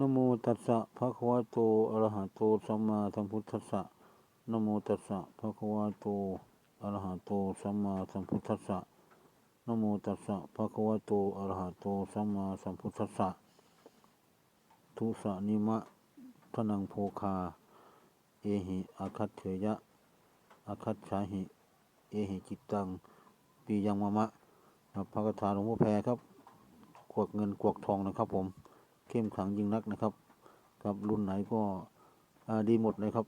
นโมตัสสะภะคะวะโตอะระหะโตสัมมาสัมพุทธัสสะนโมตัสสะภะคะวะโตอะระหะโตสัมมาสัมพุทธัสสะนโมตัสสะภะคะวะโตอะระหะโตสัมมาสัมพุทธัสสะทุสะนิมะทนังโภคา เอหิอาคัตเถยะอาคัตฉาหิ เอหิจิตตังปียังมะมะครับพระคาถาหลวงพ่อแพรครับ กวกเงินกวกทองนะครับผม เข้มขลังยิ่งนักนะครับ ครับรุ่นไหนก็ดีหมดเลยครับ